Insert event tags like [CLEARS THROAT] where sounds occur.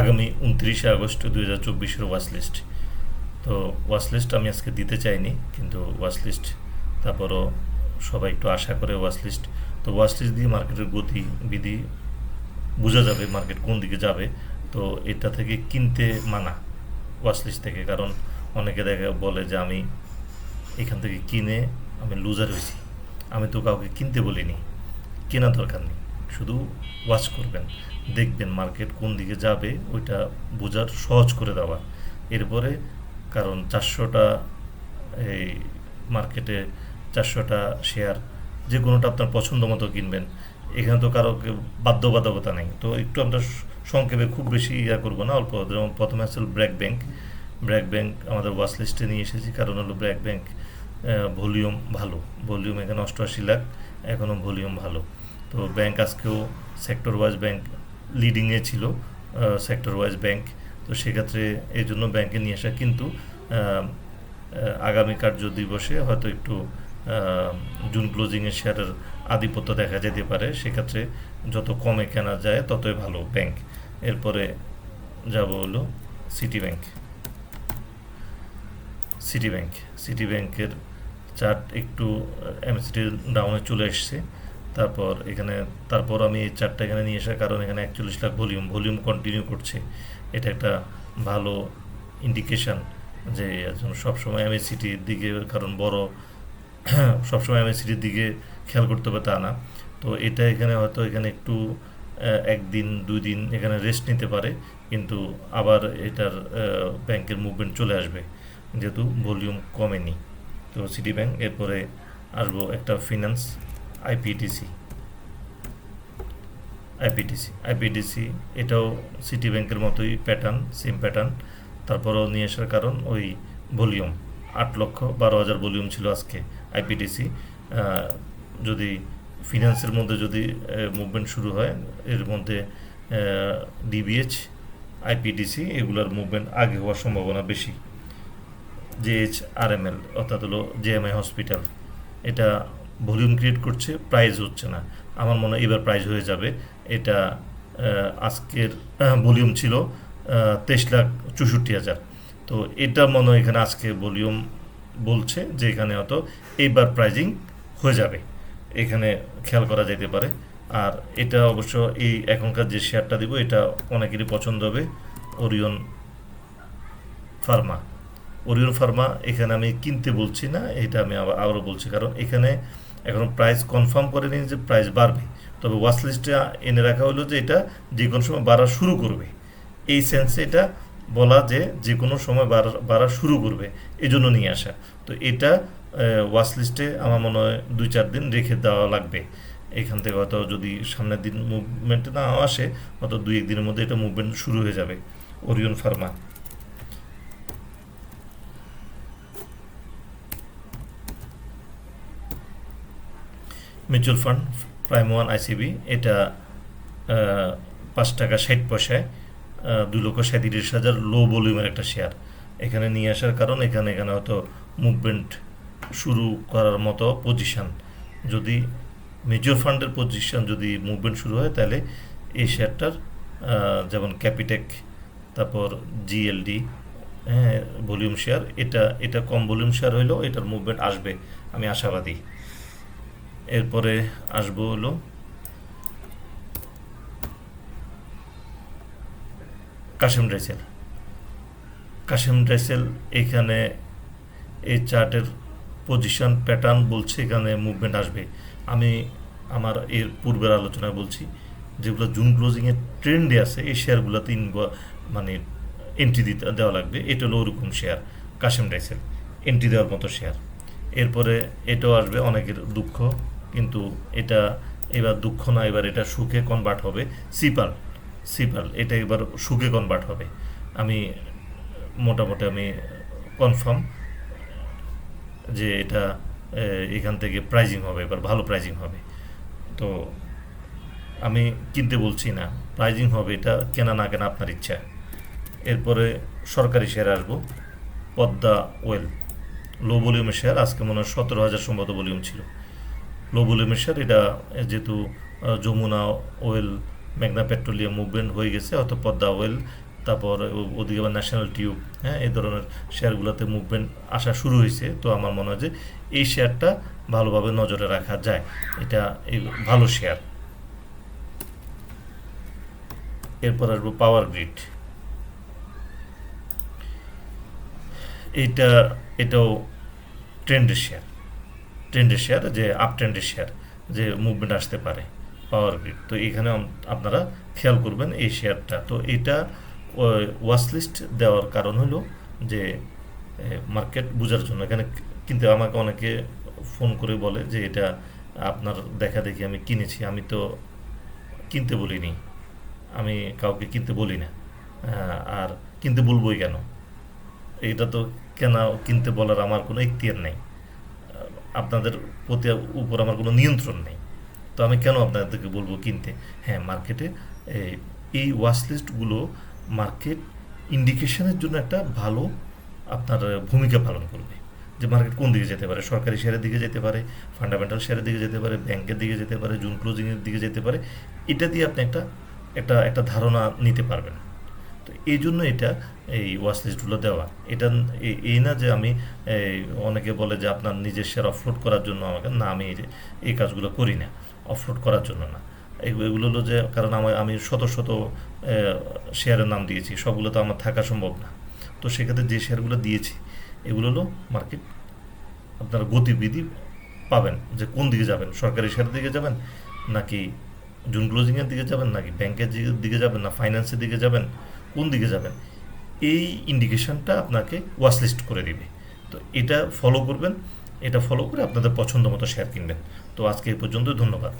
আগামী উনত্রিশে আগস্ট দুই হাজার চব্বিশের ওয়াচ লিস্ট তো ওয়াচ লিস্ট আমি আজকে দিতে চাইনি, কিন্তু ওয়াচ লিস্ট তারপরও সবাই একটু আশা করে ওয়াচ লিস্ট তো ওয়াচ লিস্ট দিয়ে মার্কেটের গতি বিধি বোঝা যাবে মার্কেট কোন দিকে যাবে। তো এটা থেকে কিনতে মানা ওয়াচ লিস্ট থেকে, কারণ অনেকে দেখা বলে যে আমি এখান থেকে কিনে আমি লুজার হয়েছি। আমি তো কাউকে কিনতে বলিনি কেনা দরকার নেই। শুধু ওয়াচ করবেন। দেখবেন মার্কেট কোন দিকে যাবে, ওইটা বোঝার সহজ করে দেওয়া। এরপরে কারণ চারশোটা এই মার্কেটে চারশোটা শেয়ার যে কোনোটা আপনার পছন্দ মতো কিনবেন। এখানে তো কারও বাধ্যবাধকতা নেই। তো একটু আমরা সংক্ষেপে খুব বেশি ইয়া করব না, অল্প। যেমন প্রথমে আসলে ব্র্যাক ব্যাংক ব্র্যাক ব্যাংক আমাদের ওয়াচ লিস্টে নিয়ে এসেছি। কারণ হলো ব্র্যাক ব্যাংক ভলিউম ভালো। ভলিউম এখানে অষ্টআশি লাখ এখনও ভলিউম ভালো। তো ব্যাংক আজকেও সেক্টর ওয়াইজ ব্যাংক লিডিংয়ে ছিল সেক্টর ওয়াইজ ব্যাংক তো সেক্ষেত্রে এই জন্য ব্যাংকে নিয়ে আসা। কিন্তু আগামী কার্য দিবসে হয়তো একটু জুন ক্লোজিংয়ের শেয়ারের আধিপত্য দেখা যেতে পারে। সেক্ষেত্রে যত কমে কেনা যায়, ততই ভালো ব্যাংক এরপরে যাব হলো City Bank City Bank City ব্যাংকের চার্ট একটু এমএসিটি ডাউনে চলে এসছে। তারপর এখানে, তারপর আমি এই চারটা এখানে নিয়ে আসার কারণ এখানে একচল্লিশ লাখ ভলিউম ভলিউম কন্টিনিউ করছে। এটা একটা ভালো ইন্ডিকেশন যে সবসময় এমএসিটির দিকে, কারণ বড় [CLEARS THROAT] সবসময় এমএসিটির দিকে খেয়াল করতে হবে তা না। তো এটা এখানে হয়তো এখানে একটু একদিন দুই দিন এখানে রেস্ট নিতে পারে, কিন্তু আবার এটার ব্যাংকের মুভমেন্ট চলে আসবে, যেহেতু ভলিউম কমেনি। তো সিটি ব্যাংক এরপরে আসব একটা ফিনান্স আইপিডিসি আইপিডিসি আইপিডিসি এটাও সিটি ব্যাংকের মতোই প্যাটার্ন সেম প্যাটার্ন তারপরেও নিয়ে আসার কারণ ওই ভলিউম আট লক্ষ বারো হাজার ভলিউম ছিল আজকে আইপিডিসি যদি ফিনান্সের মধ্যে যদি মুভমেন্ট শুরু হয়, এর মধ্যে ডিবিএইচ আইপিডিসি এগুলোর মুভমেন্ট আগে হওয়ার সম্ভাবনা বেশি। জেএইচ আরএমএল অর্থাৎ হলো জেএমআই হসপিটাল এটা ভলিউম ক্রিয়েট করছে, প্রাইজ হচ্ছে না। আমার মনে হয় এবার প্রাইজ হয়ে যাবে। এটা আজকের ভলিউম ছিল তেইশ লাখ চৌষট্টি হাজার। তো এটা মনে হয় এখানে আজকে ভলিউম বলছে যে এখানে হয়তো এইবার প্রাইজিং হয়ে যাবে। এখানে খেয়াল করা যেতে পারে। আর এটা অবশ্য এই এখনকার যে শেয়ারটা দিব, এটা অনেকেরই পছন্দ হবে। Orion Pharma. ওরিয়ন ফার্মা এখানে আমি কিনতে বলছি না, এটা আমি আবার আবারও বলছি, কারণ এখানে এখন প্রাইস কনফার্ম করে নিন যে প্রাইস বাড়বে। তবে ওয়াচ লিস্টে এনে রাখা হলো যে এটা যে কোনো সময় বাড়া শুরু করবে। এই সেন্সে এটা বলা যে যে কোনো সময় বাড়া বাড়া শুরু করবে। এই জন্য নিয়ে আসা। তো এটা ওয়াচ লিস্টে আমার মনে হয় দুই চার দিন রেখে দেওয়া লাগবে। এখান থেকে হয়তো যদি সামনের দিন মুভমেন্ট না আসে, হয়তো দুই এক দিনের মধ্যে এটা মুভমেন্ট শুরু হয়ে যাবে। Orion pharma mutual fund, prime one ICB এটা পাঁচ টাকা ষাট পয়সায় দুই লক্ষ সাঁত্রিশ হাজার লো ভলিউমের একটা শেয়ার এখানে নিয়ে আসার কারণ, এখানে এখানে হয়তো মুভমেন্ট শুরু করার মতো পজিশন যদি মিউচুয়াল ফান্ডের পজিশন যদি মুভমেন্ট শুরু হয়, তাহলে এই শেয়ারটার যেমন ক্যাপিটেক তারপর জিএলডি হ্যাঁ ভলিউম শেয়ার এটা এটা কম ভলিউম শেয়ার হইলেও এটার মুভমেন্ট আসবে। আমি আশাবাদী। এরপরে আসব হলো। কাশেম ড্রেসেল। কাশেম ড্রেসেল এখানে এই চার্টের পজিশন প্যাটার্ন বলছে এখানে মুভমেন্ট আসবে। আমি আমার এর পূর্বের আলোচনায় বলছি যেগুলো জুন ক্লোজিংয়ের ট্রেন্ডে আছে, এই শেয়ারগুলোতে মানে এন্ট্রি দিতে, দেওয়া লাগবে। এটা হলো ওরকম শেয়ার কাশেম ডাইসেল এন্ট্রি দেওয়ার মতো শেয়ার এরপরে এটাও আসবে, অনেকের দুঃখ। কিন্তু এটা এবার দুঃখ না, এবার এটা সুখে কনভার্ট হবে। সিপাল সিপাল এটা এবার সুখে কনভার্ট হবে। আমি মোটামুটি আমি কনফার্ম যে এটা এখান থেকে প্রাইজিং হবে, এবার ভালো প্রাইজিং হবে। তো আমি কিনতে বলছি না প্রাইজিং হবে এটা কেনা না কেনা আপনার ইচ্ছা। এরপরে সরকারি শেয়ার আসব, পদ্মা ওয়েল লো ভলিউমের শেয়ার আজকে মনে হয় সতেরো হাজার সম্ভবত ভলিউম ছিল। লো এটা যেহেতু যমুনা ওয়েল মেঘনা পেট্রোলিয়াম মুভমেন্ট হয়ে গেছে অত পদ্মা ওয়েল তারপর ওদিকে আবার ন্যাশনাল টিউব হ্যাঁ এই ধরনের শেয়ারগুলোতে মুভমেন্ট আসা শুরু হয়েছে। তো আমার মনে হয় যে এই শেয়ারটা ভালোভাবে নজরে রাখা যায়। এটা ভালো শেয়ার এরপর আসব পাওয়ার গ্রিড এটা এটাও ট্রেন্ডের শেয়ার ট্রেন্ডের শেয়ার যে আপ ট্রেন্ডের শেয়ার যে মুভমেন্ট আসতে পারে পাওয়ার গ্রিড তো এখানে আপনারা খেয়াল করবেন এই শেয়ারটা তো এটা ওয়াচ লিস্ট দেওয়ার কারণ হলো যে মার্কেট বোঝার জন্য। এখানে কিন্তু আমাকে অনেকে ফোন করে বলে যে, এটা আপনার দেখা দেখি আমি কিনেছি, আমি তো কিনতে বলিনি। আমি কাউকে কিনতে বলি না। আর কিনতে বলবোই কেন? এটা তো কেন, কিনতে বলার আমার কোনো ইখতিয়ার নেই। আপনাদের প্রতি উপর আমার কোনো নিয়ন্ত্রণ নেই। তো আমি কেন আপনাদেরকে বলব কিনতে? হ্যাঁ মার্কেটে এই- ওয়াচ লিস্টগুলো মার্কেট ইন্ডিকেশনের জন্য একটা ভালো আপনার ভূমিকা পালন করবে। যে মার্কেট কোন দিকে যেতে পারে? সরকারি শেয়ারের দিকে যেতে পারে ফান্ডামেন্টাল শেয়ারের দিকে যেতে পারে, ব্যাংকের দিকে যেতে পারে জুন ক্লোজিংয়ের দিকে যেতে পারে। এটা দিয়ে আপনি একটা একটা একটা ধারণা নিতে পারবেন। তো এই জন্য এটা এই ওয়াচ লিস্টগুলো দেওয়া। এটা এই না যে আমি অনেকে বলে যে আপনার নিজের শেয়ার অফলোড করার জন্য আমাকে, না, আমি এই- কাজগুলো করি না অফলোড করার জন্য না। এগু- এগুলো হলো যে, কারণ আমার, আমি শত শত শেয়ারের নাম দিয়েছি, সবগুলো তো আমার থাকা সম্ভব না। তো সেক্ষেত্রে যে শেয়ারগুলো দিয়েছি, এগুলো হলো মার্কেট আপনার গতিবিধি পাবেন, যে কোন দিকে যাবেন, সরকারি শেয়ারের দিকে যাবেন, নাকি জুন ক্লোজিংয়ের দিকে যাবেন নাকি ব্যাংকের দিকে- যাবেন না, ফাইন্যান্সের দিকে যাবেন, কোন দিকে যাবেন, এই ইন্ডিকেশনটা আপনাকে ওয়াশলিস্ট করে দিবে। তো এটা ফলো করবেন, এটা ফলো করে আপনাদের পছন্দ মতো শেয়ার কিনবেন। তো আজকে এই পর্যন্ত ধন্যবাদ।